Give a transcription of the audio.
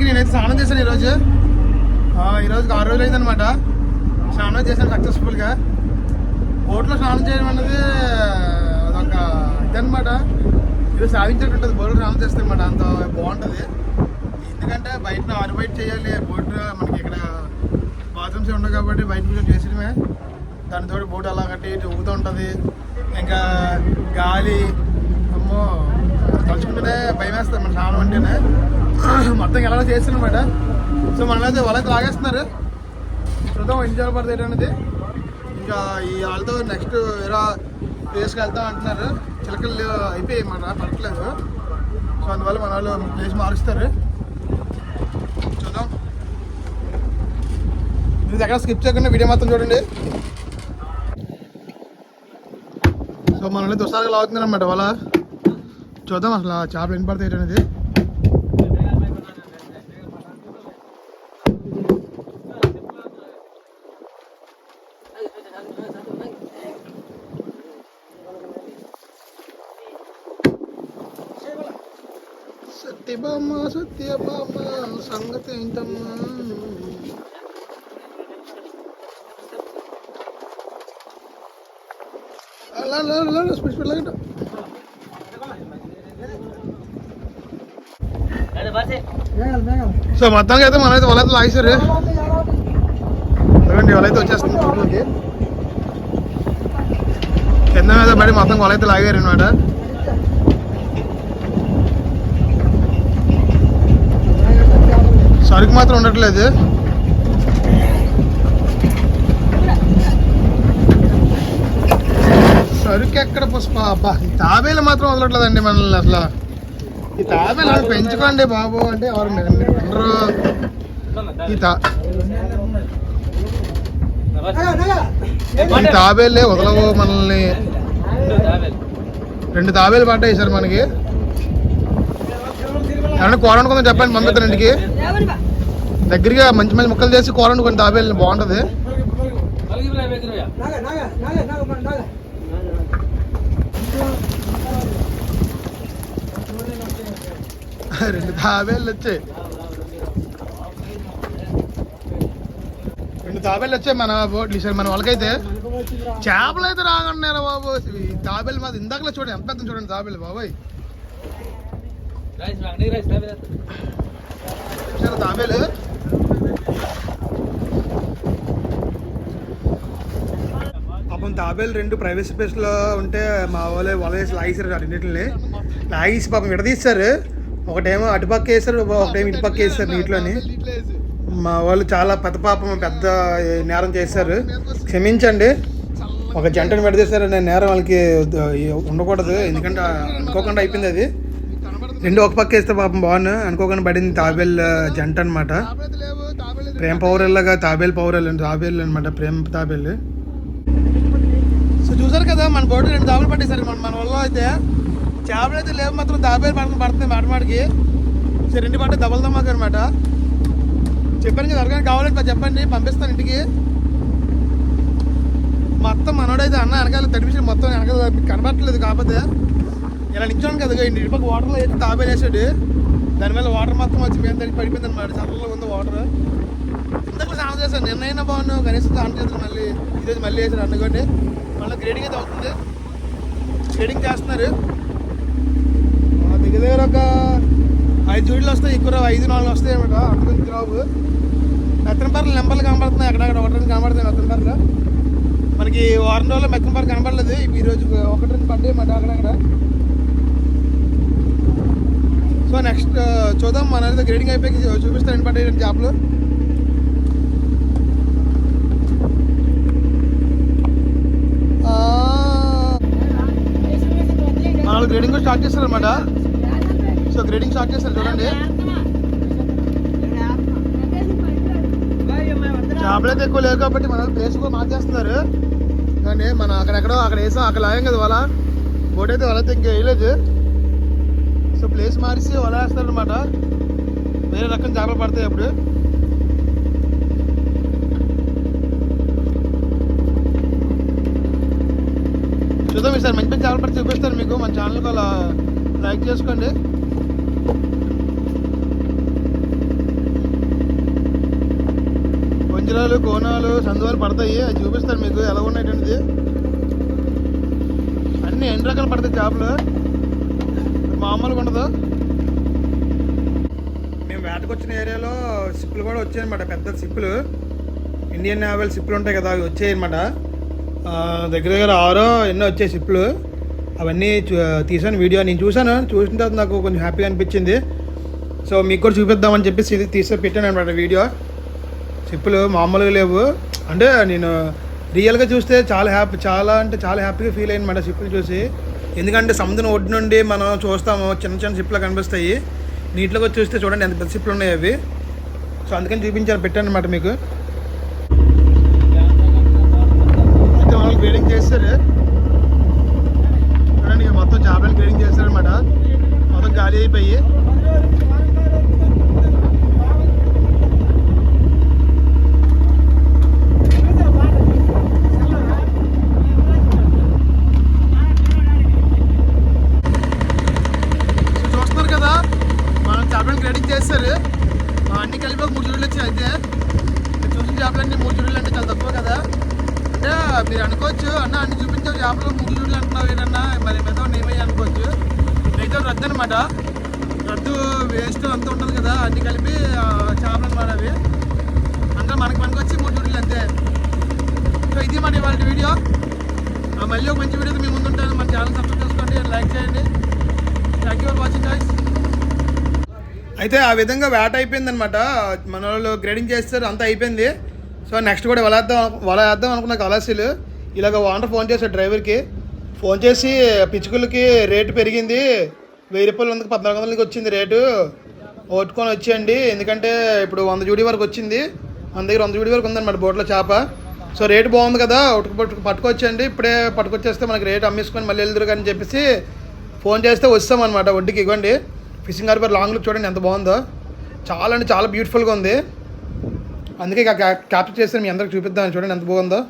మొత్తానికి నేనైతే స్నానం చేశాను ఈరోజు. ఈరోజుకి ఆరు రోజులు అయిందనమాట స్నానం చేశాను సక్సెస్ఫుల్గా బోట్లో స్నానం చేయడం అనేది అదొక ఇదనమాట ఇది సాధించినట్టు ఉంటుంది బోట్లో స్నానం చేస్తే అనమాట అంత బాగుంటుంది. ఎందుకంటే బయట ఆరు బయట చేయాలి బోట్ మనకి ఇక్కడ బాత్రూమ్స్ ఉండవు కాబట్టి బయట కొంచెం చేసడమే దానితో బోట్ అలా కట్టి ఊగుతూ ఉంటుంది. ఇంకా గాలి అమ్మో తలుచుకుంటేనే భయం వేస్తుంది మన స్నానం అంటేనే. మొత్తం ఎలా చేస్తానమాట సో మనమైతే వాళ్ళైతే లాగేస్తున్నారు. చూద్దాం ఎంజాయ్ పడతాయి అనేది. ఇంకా ఈ వాళ్ళతో నెక్స్ట్ వేరే ప్లేస్కి వెళ్తాం అంటున్నారు. చిలకలు అయిపోయాయి మన పడట్లేదు. సో అందువల్ల మన వాళ్ళు ప్లేస్ మారుస్తారు. చూద్దాం. మీరు ఎక్కడ స్కిప్ చేయకుండా వీడియో మొత్తం చూడండి. సో మనల్ని దుస్తాలుగా లాగుతున్నారు అనమాట వాళ్ళ. చూద్దాం అసలు చేపలు ఎన్ని పడతాయి అనేది. సత్యభామ సత్యభామ సంగతి ఏంటమ్మా అలా అలా అలా స్పీడ్ స్పీడ్ లాగండి సో మొత్తానికి అయితే మనమైతే వాళ్ళైతే లాగేశారు చూడండి వాళ్ళైతే వచ్చేస్తుంది రోడ్లోకి కింద మీద పడి మొత్తం వాళ్ళైతే లాగారు అనమాట సరుకు మాత్రం ఉండట్లేదు. సరుకు ఎక్కడ పుష్ప? అబ్బా ఈ తాబేలు మాత్రం వదలట్లేదండి మనల్ని అసలు. ఈ తాబేలు పెంచుకోండి బాబు అంటే ఎవరు ఉండరు. ఈ తా ఈ తాబేలే వదలవు మనల్ని. రెండు తాబేలు పడ్డాయి సార్ మనకి. ఏమన్నా కూర వండుకుందాం చెప్పండి పంపిస్తాను ఇంటికి. దగ్గరగా మంచి మంచి ముక్కలు చేసి కూర వండుకొని తాబేలు బాగుంటుంది. రెండు తాబేళ్ళు వచ్చాయి. రెండు తాబేళ్ళు వచ్చాయి మన ఈసారి మన వాళ్ళకైతే. చేపలు అయితే రాగన్నారు బాబు. ఈ తాబేలు మాది ఇందాకలో చూడండి ఎంత పెద్ద చూడండి తాబేలు బాబాయ్. తాబేలు పాపం తాబేలు రెండు ప్రైవేట్ స్పేస్లో ఉంటే మా వాళ్ళు వాళ్ళు వేసి లాగేసారు రెండింటిని లాగేసి పాపం విడదీస్తారు. ఒకటేమో అటుపక్క వేస్తారు ఒకటేమో ఇటుపక్క వేస్తారు నీటిలోని. మా వాళ్ళు చాలా పెద్ద పాపం పెద్ద నేరం చేశారు. క్షమించండి. ఒక జంటను విడదీశారు నేను నేరం వాళ్ళకి ఉండకూడదు. ఎందుకంటే అనుకోకుండా అయిపోయింది అది. రెండు ఒక పక్క వేస్తే పాపం బాగున్నా అనుకోకుండా పడింది తాబేల్ జంట అనమాట ప్రేమ పౌరల్లాగా తాబేల్ పౌరల్ తాబేల్ అనమాట ప్రేమ తాబేల్. సో చూసారు కదా మన బోర్డు రెండు తాబేలు పట్టేశారు. మన మన వల్ల అయితే చేపలు అయితే లేవు మాత్రం తాబేలు పడుతుంది పడుతుంది మాటమాటికి సో రెండు పట్టే దబల్ దమ్మాక అనమాట చెప్పాను కదా ఎవరికైనా కావాలంటే చెప్పండి పంపిస్తాను ఇంటికి. మొత్తం మనోడైతే అన్న వెనకాల తడిపించి మొత్తం వెనకాల కనబట్టలేదు కాకపోతే. ఇలా నిల్చోను కదా ఇంటి ఇటుపక్క వాటర్లో అయితే తాబేలు దానివల్ల దాని మీద వాటర్ మొత్తం వచ్చి మేము తడి పడిపోయింది అనమాట చల్లగా ఉంది వాటర్ ఇంతకు స్నానం చేశాను నిన్నైనా బాగున్నావు కనీసం స్నానం చేస్తాను మళ్ళీ. ఈరోజు మళ్ళీ వేసాడు అనుకోండి మళ్ళీ గ్రేడింగ్ అయితే అవుతుంది. గ్రేడింగ్ చేస్తున్నారు. దగ్గర దగ్గర ఒక ఐదు జోడీలు వస్తాయి ఎక్కువ ఐదు నాలుగు వస్తాయి అనమాట అందుకని జాబ్ మెత్తనపర్లు నెంబర్లు కనబడుతున్నాయి. అక్కడక్కడ ఒకటి రెండు కనబడుతున్నాయి మెత్తనపర్లు మనకి వారం రోజుల్లో మెత్తనపర్లు కనబడలేదు. ఈరోజు ఒకటి రెండు పడ్డాయి మాట అక్కడక్కడ సో నెక్స్ట్ చూద్దాం. మన అయితే గ్రేడింగ్ అయిపోయి చూపిస్తాను. ఎన్ని పడ్డాయి జాబ్లు నాలుగు గ్రేడింగ్ స్టార్ట్ చేస్తారనమాట ఒక సో గ్రేడింగ్ స్టార్ట్ చేస్తారు చూడండి. చేపలు అయితే ఎక్కువ లేవు కాబట్టి మన ప్లేస్ కూడా మార్చేస్తున్నారు. కానీ మనం అక్కడెక్కడో అక్కడ వేసాం అక్కడ లాగాం కదా వాళ్ళ. బోట్ అయితే వాళ్ళైతే ఇంకా వేయలేదు. సో ప్లేస్ మారిసి వల వేస్తారు అనమాట వేరే రకం చేపలు పడతాయి అప్పుడు. చూద్దాం ఈసారి మంచి మంచి చేపలు పడితే చూపిస్తాను మీకు. మన ఛానల్కి అలా లైక్ చేసుకోండి. కొంజరాలు కోణాలు సందువాలు పడతాయి. అది చూపిస్తాను మీకు ఎలా ఉన్నాయండి అన్ని ఎన్ని రకాలు పడతాయి చేపలు? మామూలుగా ఉండదు. మేము వేటకొచ్చిన ఏరియాలో సిప్పులు కూడా వచ్చాయన్నమాట. పెద్ద సిప్పులు. ఇండియన్ నేవల్ సిప్పులు ఉంటాయి కదా అవి వచ్చాయన్నమాట. దగ్గర దగ్గర ఆరో ఎన్నో వచ్చాయి సిప్పులు. అవన్నీ చూ- తీసాను వీడియో నేను చూసాను చూసిన తర్వాత నాకు కొంచెం హ్యాపీగా అనిపించింది. సో మీకు కూడా చూపిద్దామని చెప్పేసి ఇది తీసే పెట్టాను అనమాట వీడియో. సిప్పులు మామూలుగా లేవు. అంటే నేను రియల్గా చూస్తే చాలా హ్యాపీ చాలా అంటే చాలా హ్యాపీగా ఫీల్ అయ్యనమాట సిప్పులు చూసి. ఎందుకంటే సముద్రం ఒడ్డు నుండి మనం చూస్తాము చిన్న చిన్న సిప్పులు కనిపిస్తాయి. నీటిలోకి వచ్చి చూస్తే చూడండి ఎంత పెద్ద సిప్పులు ఉన్నాయి అవి. సో అందుకని చూపించాను పెట్టాను అనమాట మీకు. అయితే వాళ్ళు గ్రేడింగ్ చేస్తారు. మొత్తం చేపలు క్లీనింగ్ చేస్తారనమాట మొత్తం గాలి అయిపోయి. సో అన్ని కలిపి మూడు చూడలు వచ్చాయి అయితే. చూసిన చేపలన్నీ మూడు చూడలు అంటే చాలా తక్కువ కదా. అంటే మీరు అనుకోవచ్చు అన్న అన్ని చూపించావు చేపలు మూడు అంటున్నావు ఏంటన్నా మరి మిగతా నేమే అనుకోవచ్చు. మిగతా రద్దు అనమాట రద్దు వేస్ట్ అంతా ఉంటుంది కదా అన్ని కలిపి చేపలు అనమాట అవి. అంటే మనకి మనకు వచ్చి మూడు అంతే. సో ఇది మన ఇవాళ వీడియో. ఆ, మళ్ళీ ఒక మంచి వీడియోతో మీ ముందు ఉంటాను. మన ఛానల్ సబ్స్క్రైబ్ చేసుకోండి లైక్ చేయండి. Thank you for watching guys అయితే ఆ విధంగా వేట అయిపోయింది అనమాట మన వాళ్ళు గ్రేడింగ్ చేస్తారు అంతా అయిపోయింది. సో నెక్స్ట్ కూడా వలేద్దాం వల వేద్దాం అనుకున్న కలాసీలు ఇలాగ ఓనర్ ఫోన్ చేశాడు డ్రైవర్కి. ఫోన్ చేసి పిచ్చుకలకి రేటు పెరిగింది. వెయ్యి రూపాయలు వందకి పద్నాలుగు వందలకి వచ్చింది రేటు. ఓట్టుకొని వచ్చేయండి. ఎందుకంటే ఇప్పుడు వంద జూడి వరకు వచ్చింది. మన దగ్గర వంద జూడి వరకు ఉందన్నమాట బోట్లో చేప. సో రేటు బాగుంది కదా ఉటుకు పట్టుకు పట్టుకొచ్చండి ఇప్పుడే పట్టుకొచ్చేస్తే మనకి రేటు అమ్మేసుకొని మళ్ళీ వెళ్దురు కానీ చెప్పేసి ఫోన్ చేస్తే వస్తామన్నమాట ఒడ్డుకి. ఇవ్వండి ఫిషింగ్ హార్బర్ లాంగ్ లుక్ చూడండి ఎంత బాగుందో. చాలా అంటే చాలా బ్యూటిఫుల్గా ఉంది. అందుకే క్యాప్చర్ చేస్తే మీ అందరికి చూపిద్దామని చూడండి ఎంత బాగుందో.